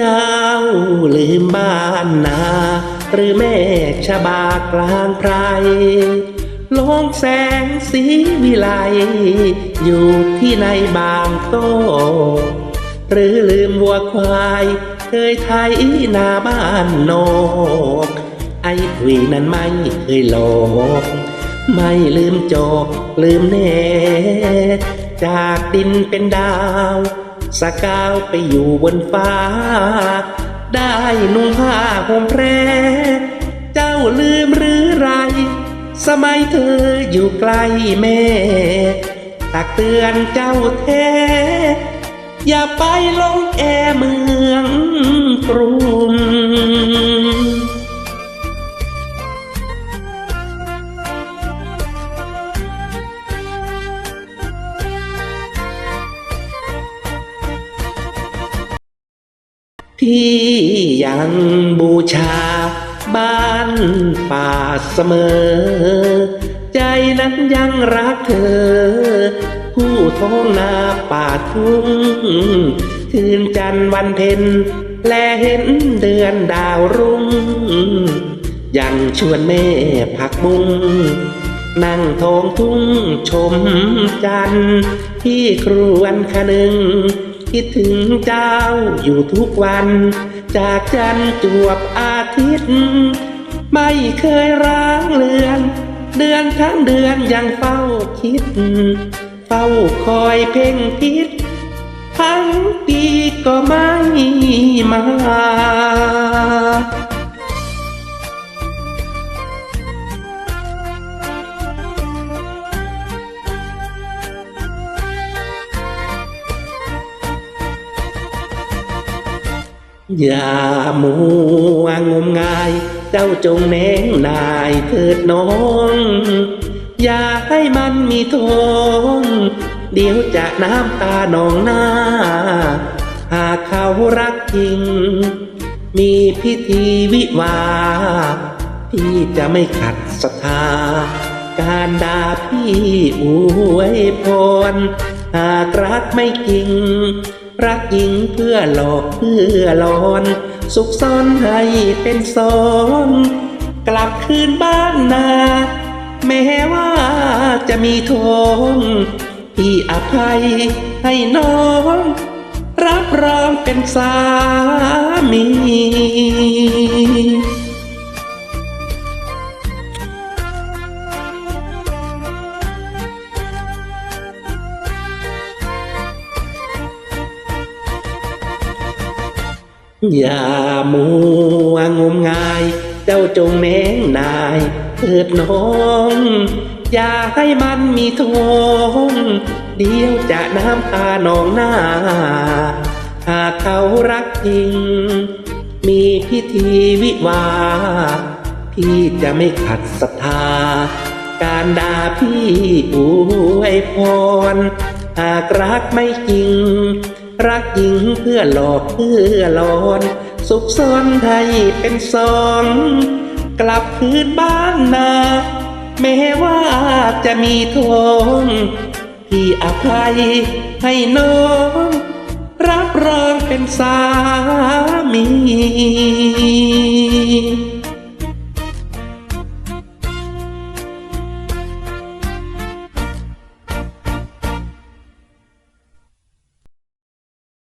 เจ้าลืมบ้านนา หรือแม่ชะบากลางไพรลงแสงสีวิไล อยู่ที่ในบางโตหรือลืมวัวควายเคยไทยนาบ้านนก ไอ้ทวีนั้นไม่เคยหลอกไม่ลืมโจกลืมแน่ จากดินเป็นดาว สกาวไปอยู่บนฟ้า ได้นุ่งผ้าห่มแพร เจ้าลืมหรือไร สมัยเธออยู่ใกล้แม่ ตักเตือนเจ้าแท้ อย่าไปลงแอเมืองกรุง พี่ยังบูชาบ้านป่าเสมอ ใจนั้นยังรักเธอ ผู้ท้องนาป่าทุ่งคืนจันทร์วันเพ็ญและเห็นเดือนดาวรุ่ง ยังชวนแม่ผักบุ้งนั่งท้องทุ่งชมจันทร์ที่ครวนคนึง คิดถึงเจ้าอยู่ทุกวัน จากจันทร์จวบอาทิตย์ ไม่เคยร้างเลือน เดือนทั้งเดือนยังเฝ้าคิด เฝ้าคอยเพ่งพิษทั้งปีก็ไม่มา อย่ามัวงมงาย เจ้าจงแนงนายเถิดน้อง อย่าให้มันมีทงเดี๋ยวจะน้ำตานองหน้า หากเขารักจริง มีพิธีวิวา พี่จะไม่ขัดศรัทธา การด่าพี่อวยพร หากรักไม่จริง รักหญิงเพื่อหลอกเพื่อหลอน สุขซ่อนให้เป็นสองกลับคืนบ้านนา แม้ว่าจะมีทงพี่อภัยให้น้อง รับรองเป็นสามี อย่ามัวงมงาย เจ้าจงแนงนายเถิดน้อง อย่าให้มันมีทงเดียวจะน้ำตาหนองหน้า หากเขารักจริง มีพิธีวิวา พี่จะไม่ขัดศรัทธา การด่าพี่อวยพร หากรักไม่จริง รักหญิงเพื่อหลอกเพื่อหลอน สุขซ่อนให้เป็นสอง กลับคืนบ้านนาแม้ว่าจะมีทงพี่อภัยให้น้อง รับรองเป็นสามี